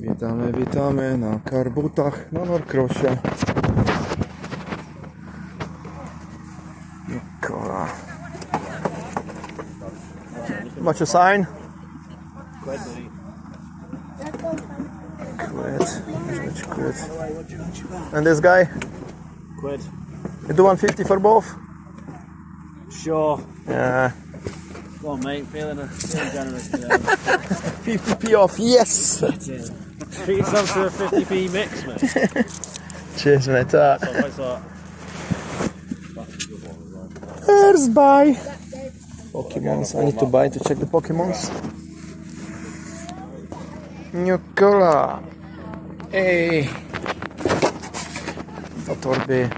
Witamy, witamy na karbutach na Norcrossie. Nikola. Macie sign? Quit. Muszę quit. And this guy? Quid. You do 150 for both? Sure. Yeah. Go on, mate. Feeling, feeling generous today. 50p off, yes! Treat yourself to a 50p mix, mate. Cheers, mate. Thanks a lot. Thanks Pokemons. I need to buy to check the Pokemons. Nicola. Ej. Do torby.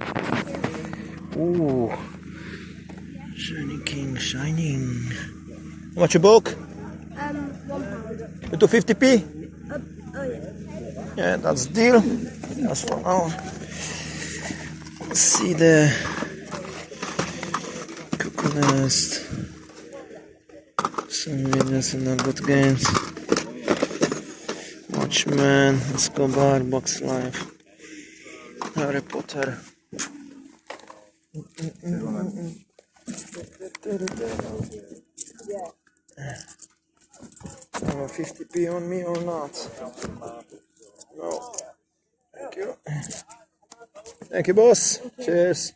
Ooh. Shining King, shining. How much a book? Um, one pound. 250p? Yeah, that's deal. That's for now. See the Nest. Some videos in the good games. Watchmen, Escobar, Box Life, Harry Potter. Have a 50p on me or not? No. Thank you. Thank you, boss. Cheers.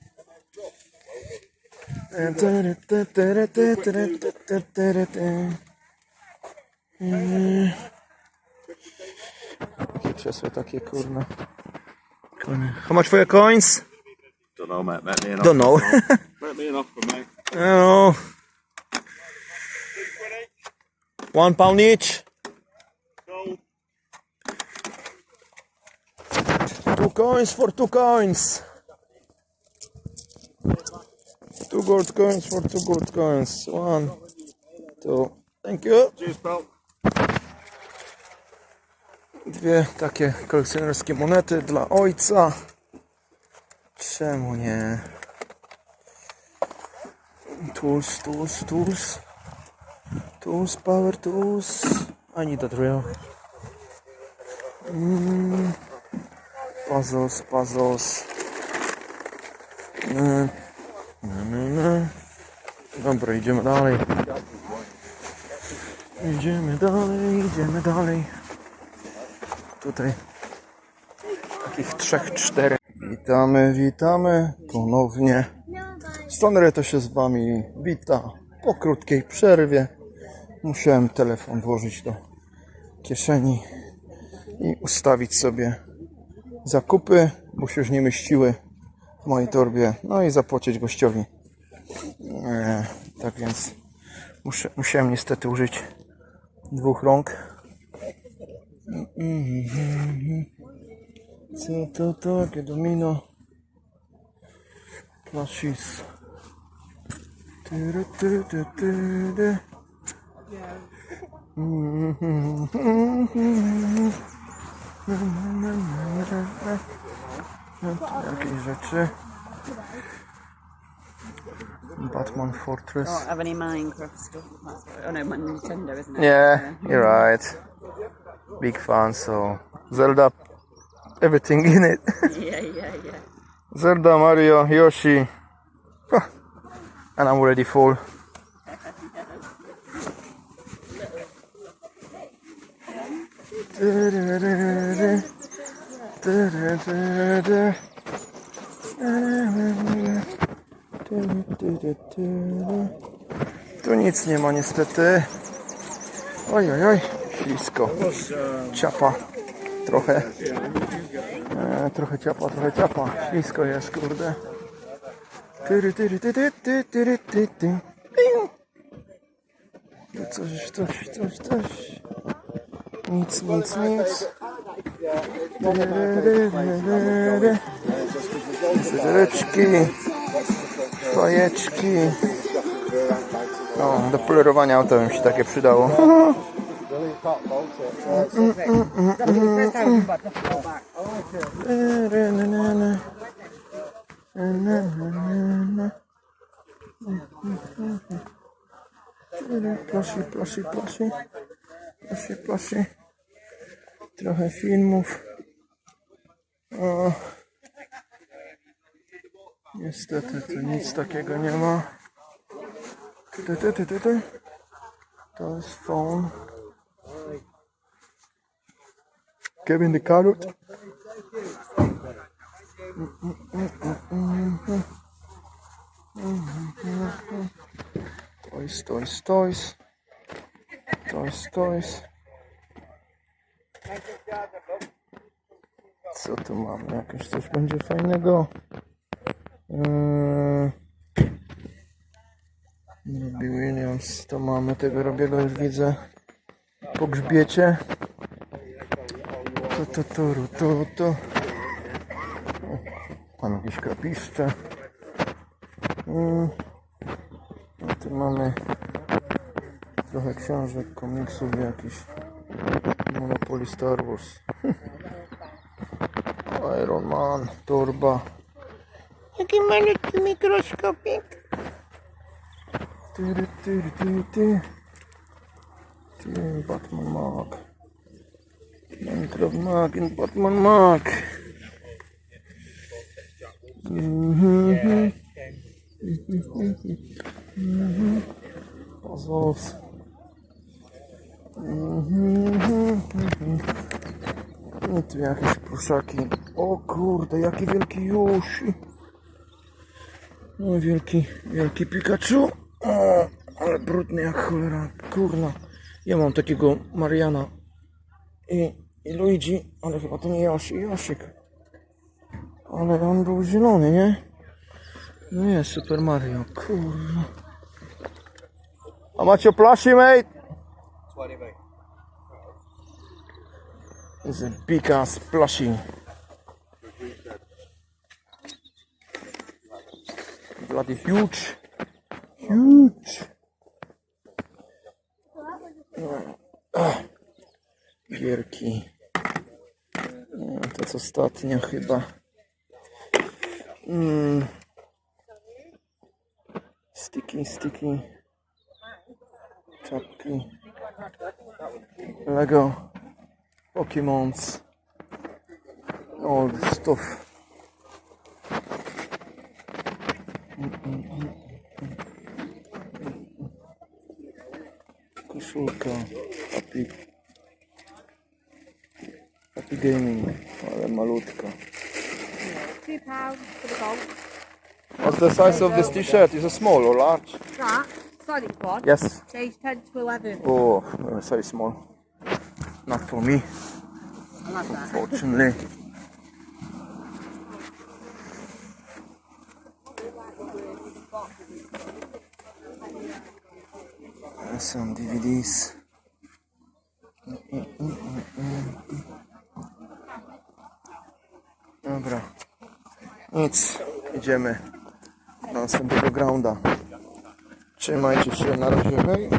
Jakie krzesło takie kurne. Konie. How much for your coins? Don't know, mate. Make me an Don't know. Make me an offer, mate. I don't know. One pound each. Two coins for two coins. Two gold coins for two gold coins. One, two. Thank you. Dwie takie kolekcjonerskie monety dla ojca. Czemu nie? Tools, tools, tools. Tools, power tools. I need a drill. Mm. Puzzles, puzzles. Mm. No, no, no. Dobra, idziemy dalej. Idziemy dalej, idziemy dalej. Tutaj takich trzech, czterech. Witamy, witamy ponownie. Stonry to się z Wami wita po krótkiej przerwie. Musiałem telefon włożyć do kieszeni i ustawić sobie zakupy, bo się już nie mieściły w mojej torbie. No i zapłacić gościowi. E, tak więc muszę, musiałem niestety użyć dwóch rąk. Co to takie domino? Tyry, tyry. No, tu jakieś rzeczy. Batman Fortress. don't have any Minecraft stuff. Oh no, my Nintendo, isn't it? Yeah, you're right. Big fan, so Zelda, everything in it. Yeah, yeah, yeah. Zelda, Mario, Yoshi. And I'm already full. Tu nic nie ma niestety. Oj, oj, oj, ślisko. Ciapa. Trochę. E, trochę ciapa, trochę ciapa. Ślisko jest, kurde. Tyry, tyry, ty, ty, ty, tyry, ty, ty. Piu. No Coś, coś, coś, coś. Nic, nic, nic. Zryczki. Fajeczki. No, do polerowania auta by mi się takie przydało. Plushy, plushy, plushy. Plushy, plushy. Trochę filmów. O. Niestety tu nic takiego nie ma. Ty, ty, ty, ty, ty. To jest phone. Kevin the Carrot. Toys, toys, toys. Toys, toys. Co tu mamy? Jakieś coś będzie fajnego. Eee... Williams, to mamy tego Robiego już widzę po grzbiecie. To, to, to, to, to. Mam jakieś krapiszcze. A tu mamy trochę książek, komiksów jakiś. Monopoly Star Wars. Iron Man, torba. Bakın ben öttü mikroskopik. Tırı tırı tırı tırı. Tırı Batman Mark. Minecraft Mark in Batman Mark. Mm-hmm. Mm-hmm. Jakieś pluszaki. O kurde, jaki wielki Yoshi. No wielki, wielki Pikachu. O, ale brudny jak cholera. Kurna. Ja mam takiego Mariana i, i Luigi, ale chyba to nie Yoshi, Yosik. Ale on był zielony, nie? No jest Super Mario, kurwa. A macie plushie, mate? It's a big ass plushie. Bloody huge. Huge. Gierki. No, to jest ostatnia chyba. Mm. Sticky, sticky. Czapki. Lego. Pokemons. All this stuff. Koszulka. Happy. Happy Gaming. Ale malutka. Two pounds for the gold. What's the size of this t-shirt? Is it small or large? That, solid one. Yes. Change 10 to 11. Oh, so small. Not for me, I like that. fortunately. And Some DVDs. Dobra. Nic. Idziemy na następnego grounda. Trzymajcie się na razie. Hej.